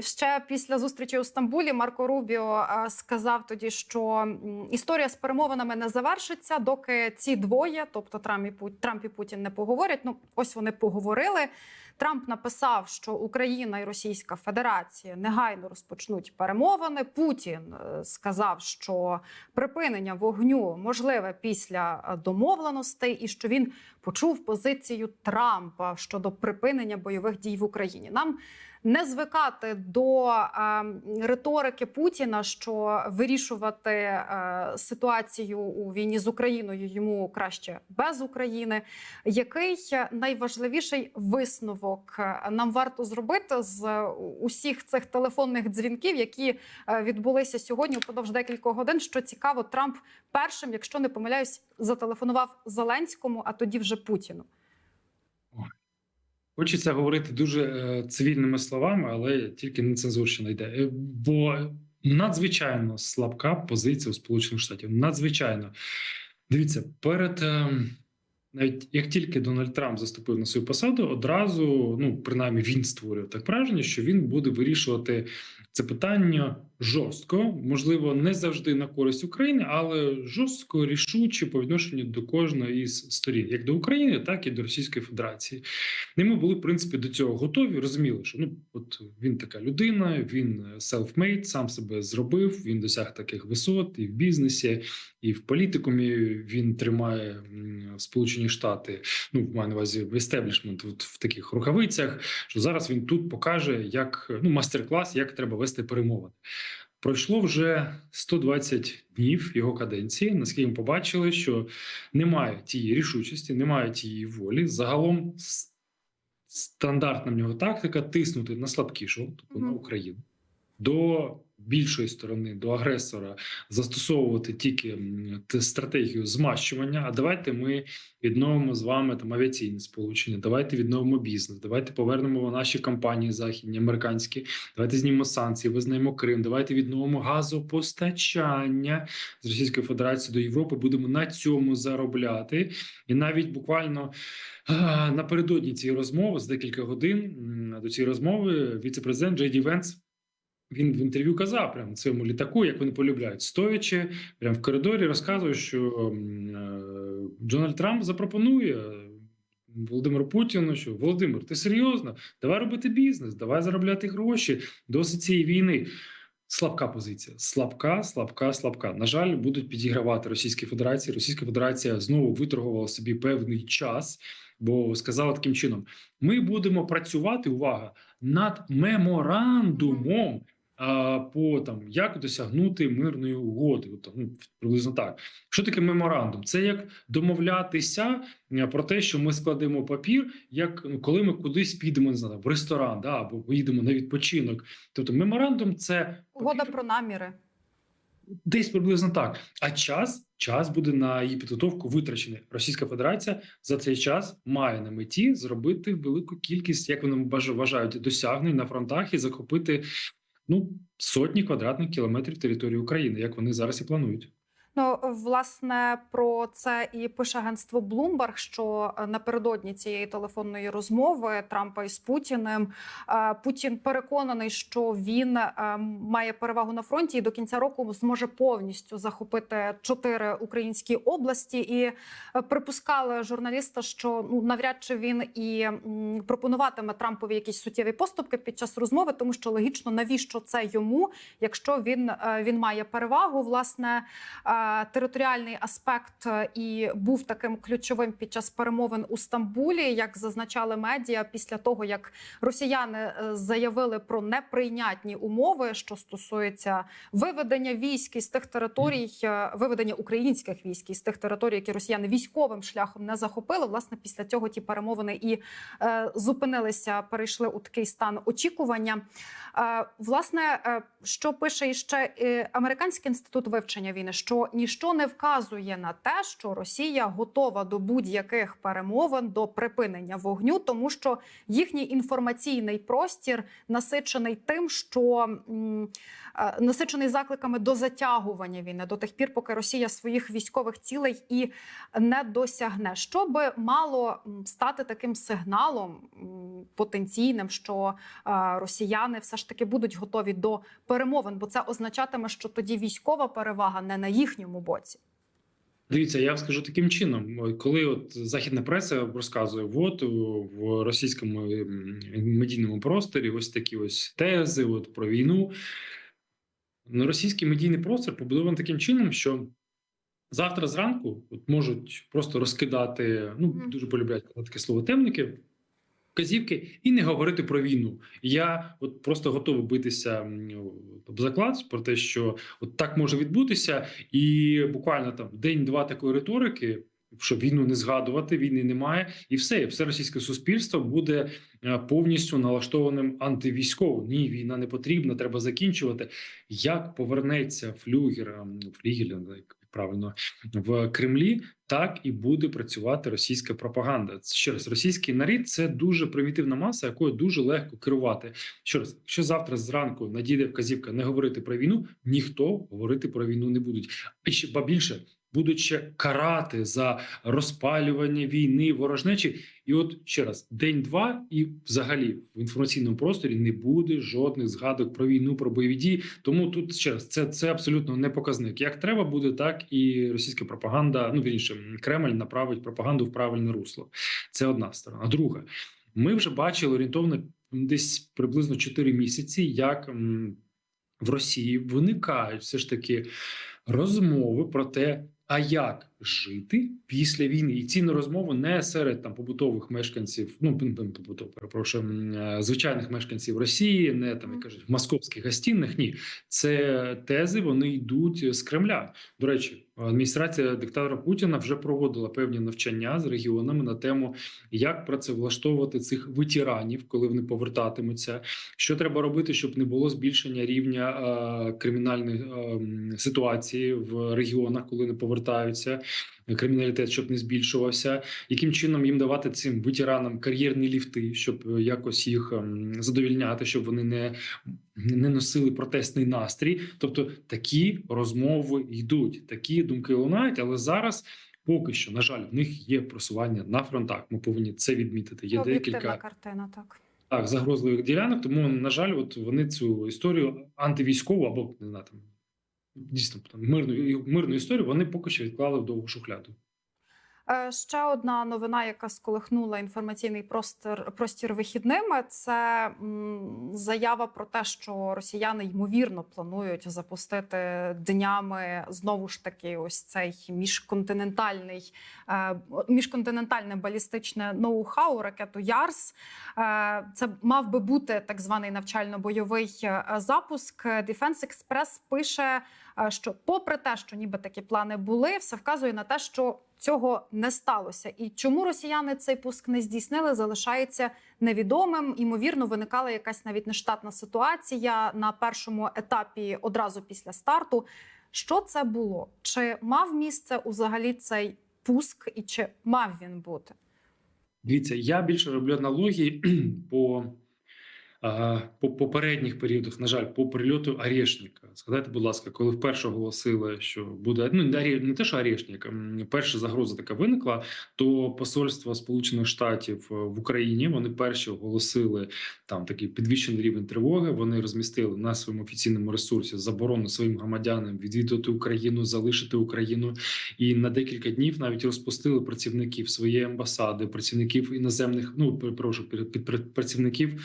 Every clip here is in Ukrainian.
Ще після зустрічі у Стамбулі Марко Рубіо е, сказав тоді, що історія з перемовинами не завершиться, доки ці двоє, тобто Трамп і Пут- Трамп і Путін, не поговорять. Ну ось вони поговорили. Трамп написав, що Україна і Російська Федерація негайно розпочнуть перемовини. Путін е, сказав, що припинення вогню можливе після е, домовленостей, і що він почув позицію Трампа щодо припинення бойових дій в Україні. Нам не звикати до е, риторики Путіна, що вирішувати е, ситуацію у війні з Україною йому краще без України. Який найважливіший висновок е, нам варто зробити з усіх цих телефонних дзвінків, які е, відбулися сьогодні впродовж декількох годин? Що цікаво, Трамп першим, якщо не помиляюсь, зателефонував Зеленському, а тоді вже Путіну. Хочеться говорити дуже е, цивільними словами, але тільки не цензурщина йде. Е, Бо надзвичайно слабка позиція у Сполучених Штатів. Надзвичайно. Дивіться, перед е, навіть як тільки Дональд Трамп заступив на свою посаду, одразу, ну принаймні, він створював так враження, що він буде вирішувати це питання жорстко, можливо, не завжди на користь України, але жорстко рішуче по відношенню до кожної із сторін, як до України, так і до Російської Федерації. І ми були в принципі до цього готові. Розуміли, що ну от він така людина, він self-made, сам себе зробив. Він досяг таких висот і в бізнесі, і в політикумі. Він тримає Сполучені Штати. Ну маю на увазі в естеблішмент от в таких рукавицях. Що зараз він тут покаже, як ну мастер-клас, як треба вести перемовини. Пройшло вже 120 днів його каденції. Наскільки ми побачили, що немає тієї рішучості, немає тієї волі. Загалом стандартна в нього тактика тиснути на слабкішого, тобто на Україну, до більшої сторони, до агресора, застосовувати тільки стратегію змащування. А давайте ми відновимо з вами там авіаційне сполучення. Давайте відновимо бізнес. Давайте повернемо наші компанії західні, американські. Давайте знімемо санкції, визнаємо Крим. Давайте відновимо газопостачання з Російської Федерації до Європи. Будемо на цьому заробляти. І навіть буквально напередодні цієї розмови з декілька годин до цієї розмови віце-президент Джей Ді Венс. Він в інтерв'ю казав прямо на цьому літаку, як вони полюбляють, стоячи прямо в коридорі, розказує, що е, Дональд Трамп запропонує Володимиру Путіну, що Володимир, ти серйозно? Давай робити бізнес, давай заробляти гроші. Досить цієї війни. Слабка позиція, слабка, слабка, слабка. На жаль, будуть підігравати Російській Федерації. Російська Федерація знову виторгувала собі певний час, бо сказала таким чином: ми будемо працювати. Увага над меморандумом. А по там як досягнути мирної угоди, От, ну, приблизно так. Що таке меморандум? Це як домовлятися е, про те, що ми складемо папір, як ну, коли ми кудись підемо не знаю, в ресторан, да, або поїдемо на відпочинок. Тобто, меморандум це Угода про наміри. Десь приблизно так. А час час буде на її підготовку витрачений. Російська Федерація за цей час має на меті зробити велику кількість, як вони вважають, досягнень на фронтах і захопити ну сотні квадратних кілометрів території України, як вони зараз і планують. Ну, власне, про це і пише агентство Bloomberg, що е, напередодні цієї телефонної розмови Трампа із Путіним е, Путін переконаний, що він має перевагу на фронті і до кінця року зможе повністю захопити чотири українські області. І припускали журналіста, що ну навряд чи він і пропонуватиме Трампові якісь суттєві поступки під час розмови, тому що логічно навіщо це йому, якщо він, він має перевагу, власне. Е, Територіальний аспект е, і був таким ключовим під час перемовин у Стамбулі, як зазначали медіа, після того як росіяни е, заявили про неприйнятні умови, що стосується виведення військ із тих територій, виведення українських військ із тих територій, які росіяни військовим шляхом не захопили. Власне, після цього ті перемовини і е, зупинилися, перейшли у такий стан очікування. Е, власне, е, що пише іще е, американський інститут вивчення війни, що ніщо не вказує на те, що Росія готова до будь-яких перемовин до припинення вогню, тому що їхній інформаційний простір насичений тим, що е, насичений закликами до затягування війни до тих пір, поки Росія своїх військових цілей і не досягне. Що би мало стати таким сигналом потенційним, що е, росіяни все ж таки будуть готові до перемовин, бо це означатиме, що тоді військова перевага не на їхньому боці. Дивіться, я скажу таким чином, коли от західна преса розказує, от в російському медійному просторі ось такі ось тези от про війну. Ну, російський медійний простір побудований таким чином, що завтра зранку от можуть просто розкидати, ну дуже полюбляють таке слово темники. Вказівки і не говорити про війну. Я от просто готовий битися об заклад про те, що от так може відбутися, і буквально там день-два такої риторики, щоб війну не згадувати, війни немає, і все, все російське суспільство буде е, повністю налаштованим антивійськово. Ні, війна не потрібна, треба закінчувати. Як повернеться флюгер, флігель, правильно в Кремлі, так і буде працювати російська пропаганда. Ще раз, російський нарід це дуже примітивна маса, якою дуже легко керувати. Ще раз, якщо завтра зранку надійде вказівка не говорити про війну, ніхто говорити про війну не будуть. І ще ба більше будуть ще карати за розпалювання війни, ворожнечі. І от ще раз, день-два, і взагалі в інформаційному просторі не буде жодних згадок про війну, про бойові дії. Тому тут ще раз це, це абсолютно не показник. Як треба буде, так і російська пропаганда. Ну вірніше, Кремль направить пропаганду в правильне русло. Це одна сторона. Друга, ми вже бачили орієнтовно десь приблизно 4 місяці, як в Росії виникають все ж таки розмови про те, а як жити після війни, і ці розмови не серед там побутових мешканців, ну побутов, перепрошую, е, звичайних мешканців Росії, не там як кажуть в московських гостінних. Ні, це тези вони йдуть з Кремля. До речі, адміністрація диктатора Путіна вже проводила певні навчання з регіонами на тему, як працевлаштовувати цих ветеранів, коли вони повертатимуться. Що треба робити, щоб не було збільшення рівня е, кримінальної е, ситуації в регіонах, коли не повертаються. Криміналітет, щоб не збільшувався, яким чином їм давати цим ветеранам кар'єрні ліфти, щоб е, якось їх ем, задовільняти, щоб вони не, не носили протестний настрій. Тобто такі розмови йдуть, такі думки лунають, але зараз. Поки що, на жаль, в них є просування на фронтах. Ми повинні це відмітити. Є декілька картина, так. так, загрозливих ділянок. Тому, на жаль, от вони цю історію антивійськову або не знаю, там дійсно там, мирну мирну історію вони поки що відклали в довгу шухляду. Е, Ще одна новина, яка сколихнула інформаційний простір простір вихідними, це заява про те, що росіяни ймовірно планують запустити днями знову ж таки ось цей міжконтинентальний е, міжконтинентальне балістичне ноу-хау ракету Ярс. Е, Це мав би бути так званий навчально-бойовий запуск. Defense Express пише, що, попри те, що ніби такі плани були, все вказує на те, що цього не сталося. І чому росіяни цей пуск не здійснили, залишається невідомим. Ймовірно, виникала якась навіть нештатна ситуація на першому етапі одразу після старту. Що це було? Чи мав місце взагалі цей пуск, і чи мав він бути? Дивіться, я більше роблю аналогії по, по попередніх періодах, на жаль, по прильоту Орешника. Згадайте, будь ласка, коли вперше оголосили, що буде ну не те, що Орешник, м, перша загроза така виникла, то посольство Сполучених Штатів е, в Україні вони перші оголосили там такий підвищений рівень тривоги. Вони розмістили на своєму офіційному ресурсі заборону своїм громадянам відвідувати Україну, залишити Україну і на декілька днів навіть розпустили працівників своєї амбасади, працівників іноземних, ну перепрошую, працівників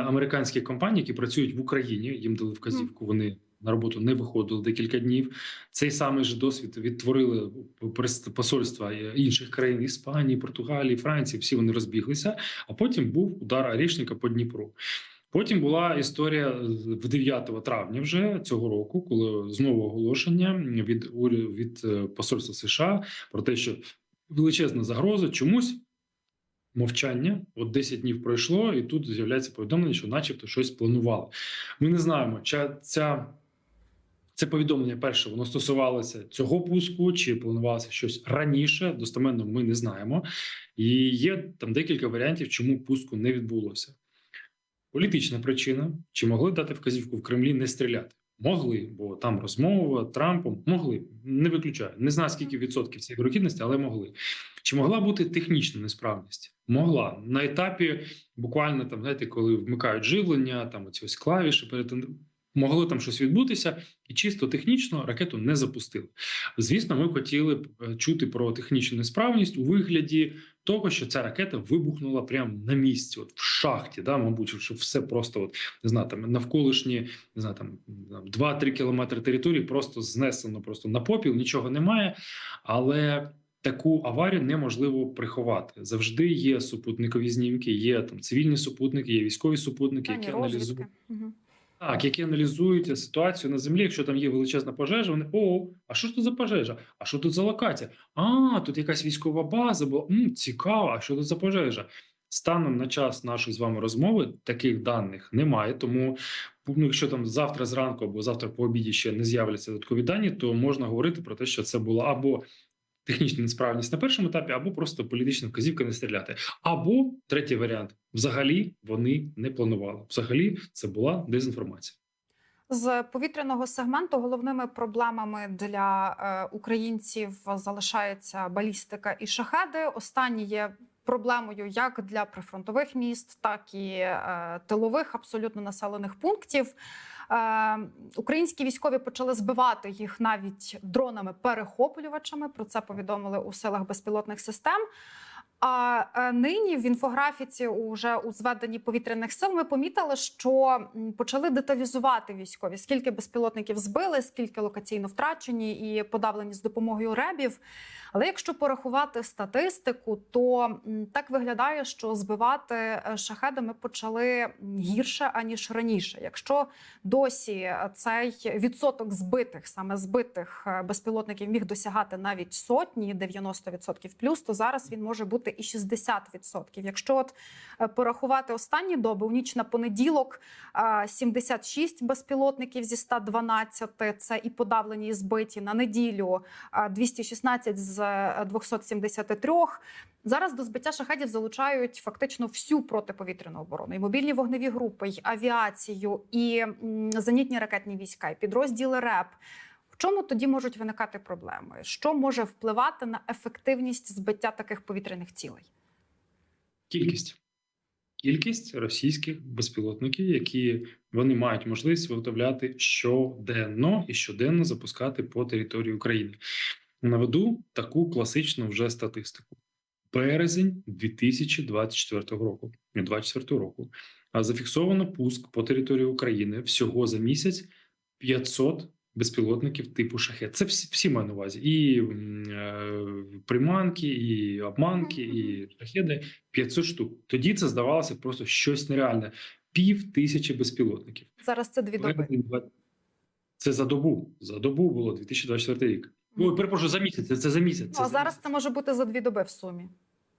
м, американських компаній, які працюють в Україні. Їм дали вказівку. Вони на роботу не виходили декілька днів. Цей самий же досвід відтворили посольства інших країн Іспанії, Португалії, Франції. Всі вони розбіглися. А потім був удар Арішника по Дніпру. Потім була історія в 9 травня вже цього року, коли знову оголошення від від е, посольства США про те, що величезна загроза чомусь мовчання. От 10 днів пройшло, і тут з'являється повідомлення, що, начебто, щось планували. Ми не знаємо, чи ця. Це повідомлення перше, воно стосувалося цього пуску, чи планувалося щось раніше. Достеменно ми не знаємо. І є там декілька варіантів, чому пуску не відбулося. Політична причина: чи могли дати вказівку в Кремлі не стріляти? Могли, бо там розмова Трампом могли. Не виключаю. Не знаю скільки відсотків цієї вирогідності, але могли. Чи могла бути технічна несправність? Могла на етапі буквально там, знаєте, коли вмикають живлення, там оці ось клавіші перед могло там щось відбутися, і чисто технічно ракету не запустили. Звісно, ми хотіли б е, чути про технічну несправність у вигляді того, що ця ракета вибухнула прямо на місці, от в шахті, да, мабуть, щоб все просто от не знаю, там навколишні не знаю, там 2-3 кілометри території просто знесено просто на попіл, нічого немає, але. Таку аварію неможливо приховати. Завжди є супутникові знімки, є там цивільні супутники, є військові супутники, які аналізують. Так, які аналізують ситуацію на землі. Якщо там є величезна пожежа, вони о, а що ж тут за пожежа? А що тут за локація? А, тут якась військова база була. М, цікаво, а що тут за пожежа? Станом на час нашої з вами розмови таких даних немає. Тому ну, якщо там завтра зранку або завтра по обіді ще не з'являться додаткові дані, то можна говорити про те, що це була або технічна несправність на першому етапі, або просто політична вказівка не стріляти. Або третій варіант: взагалі вони не планували. Взагалі, це була дезінформація. З повітряного сегменту головними проблемами для е, українців залишається балістика і шахеди. Останні є проблемою як для прифронтових міст, так і е, тилових абсолютно населених пунктів. Е, українські військові почали збивати їх навіть дронами-перехоплювачами. Про це повідомили у силах безпілотних систем. А е, нині в інфографіці, уже у зведенні повітряних сил, ми помітили, що почали деталізувати військові, скільки безпілотників збили, скільки локаційно втрачені і подавлені з допомогою ребів. Але якщо порахувати статистику, то так виглядає, що збивати е, шахедами почали гірше аніж раніше. Якщо досі е, цей відсоток збитих, саме збитих безпілотників, міг досягати навіть сотні, 90% плюс, то зараз він може бути і 60%. Якщо от е, порахувати останні доби, у ніч на понеділок е, 76 безпілотників зі 112, це і подавлені, і збиті на неділю е, 216 з е, 273. Зараз до збиття шахедів залучають фактично всю протиповітряну оборону, і мобільні вогневі групи, і авіацію, і зенітні ракетні війська, і підрозділи РЕП. Чому тоді можуть виникати проблеми? Що може впливати на ефективність збиття таких повітряних цілей? Кількість. Кількість російських безпілотників, які вони мають можливість виготовляти щоденно і щоденно запускати по території України. Наведу таку класичну вже статистику. Березень 2024 року, не 24 року, а зафіксовано пуск по території України всього за місяць 500 безпілотників типу шахет. Це всі, всі маю на увазі. І е, приманки, і обманки, і шахеди 500 штук. Тоді це здавалося просто щось нереальне. Пів тисячі безпілотників. Зараз це дві доби. Це за добу. За добу було 2024 рік. Ой, перепрошую, за місяць. Це, це за місяць. Ну, Це а за зараз це може бути за дві доби в сумі.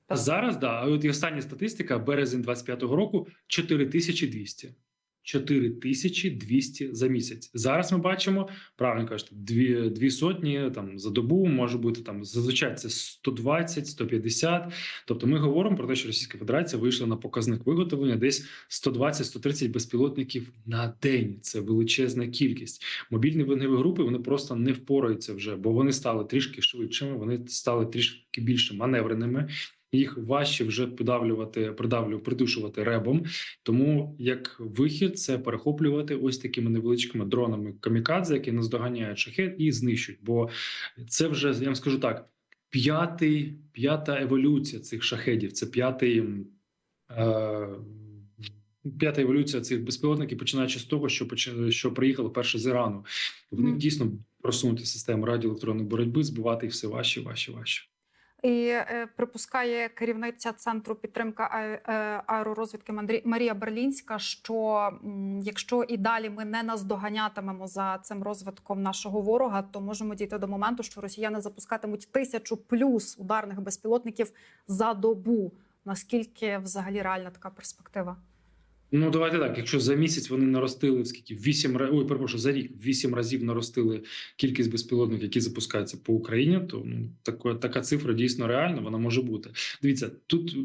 а Зараз да. А от і остання статистика: березень 25-го року 4200. 4200 за місяць. Зараз ми бачимо, правильно кажете, дві, дві сотні там за добу може бути там зазвичай це 120, 150. Тобто ми говоримо про те, що Російська Федерація вийшла на показник виготовлення десь 120-130 безпілотників на день. Це величезна кількість. Мобільні вогневі групи вони просто не впораються вже, бо вони стали трішки швидшими, вони стали трішки більше маневреними. Їх важче вже подавлювати, придавлю, придушувати ребом. Тому як вихід це перехоплювати ось такими невеличкими дронами камікадзе, які наздоганяють шахет і знищують. Бо це вже я вам скажу так: п'ятий, п'ята еволюція цих шахедів. Це п'ятий. Е, П'ята еволюція цих безпілотників, починаючи з того, що поч- що приїхали перше з Ірану. В них дійсно просунути систему радіоелектронної боротьби, збивати їх все важче, важче, важче. І е, припускає керівниця центру підтримки е, аеророзвідки Марія Берлінська, що якщо і далі ми не наздоганятимемо за цим розвитком нашого ворога, то можемо дійти до моменту, що росіяни запускатимуть тисячу плюс ударних безпілотників за добу. Наскільки взагалі реальна така перспектива? Ну, давайте так. Якщо за місяць вони наростили скільки вісім ой, перепрошую, за рік вісім разів наростили кількість безпілотників, які запускаються по Україні, то ну така, така цифра дійсно реальна, вона може бути. Дивіться, тут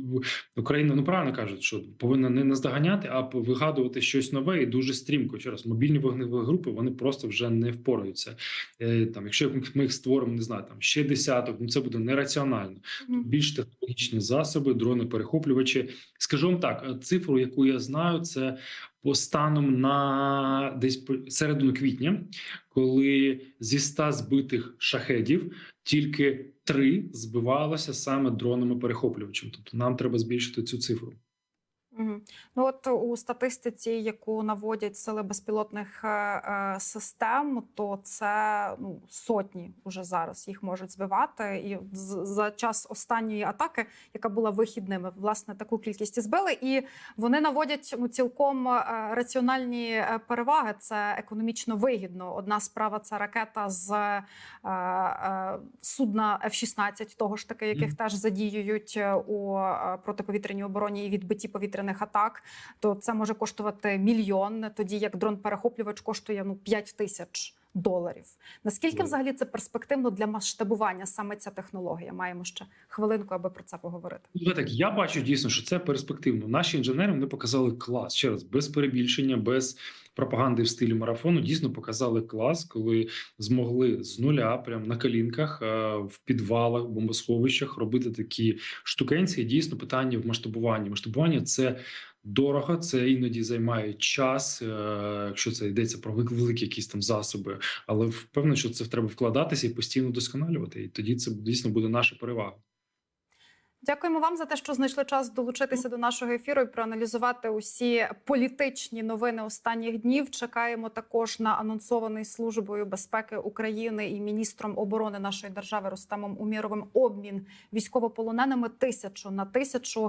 Україна ну правильно кажуть, що повинна не наздоганяти, а вигадувати щось нове і дуже стрімко. Ще раз мобільні вогневі групи вони просто вже не впораються. Е, Там, якщо ми їх створимо, не знаю, там ще десяток, ну це буде нераціонально більш технологічні засоби, дрони, перехоплювачі. Скажу вам так, цифру, яку я знаю, це по станом на десь середину квітня, коли зі 100 збитих шахедів тільки три збивалося саме дронами перехоплювачем. Тобто нам треба збільшити цю цифру. Ну от у статистиці, яку наводять сили безпілотних е, е, систем, то це ну сотні уже зараз їх можуть збивати. І за час останньої атаки, яка була вихідними, власне таку кількість і збили. І вони наводять ну цілком е, раціональні переваги. Це економічно вигідно. Одна справа це ракета з е, е, судна F-16, того ж таки, яких теж задіюють у протиповітряній обороні і відбиті відбитті повітряних атак, то це може коштувати мільйон, тоді як дрон-перехоплювач коштує ну 5 тисяч доларів. Наскільки взагалі це перспективно для масштабування саме ця технологія? Маємо ще хвилинку, аби про це поговорити. Ну, так, я бачу дійсно, що це перспективно. Наші інженери вони показали клас ще раз без перебільшення, без пропаганди в стилі марафону. Дійсно показали клас, коли змогли з нуля, прямо на колінках, е, в підвалах, бомбосховищах робити такі штукенці. І Дійсно, питання в масштабуванні. Масштабування це. Дорого, це іноді займає час, е, якщо це йдеться про вел- великі якісь там засоби, але впевнений, що це треба вкладатися і постійно досконалювати. І тоді це дійсно буде наша перевага. Дякуємо вам за те, що знайшли час долучитися до нашого ефіру і проаналізувати усі політичні новини останніх днів. Чекаємо також на анонсований службою безпеки України і міністром оборони нашої держави Рустемом Уміровим обмін військовополоненими тисячу на тисячу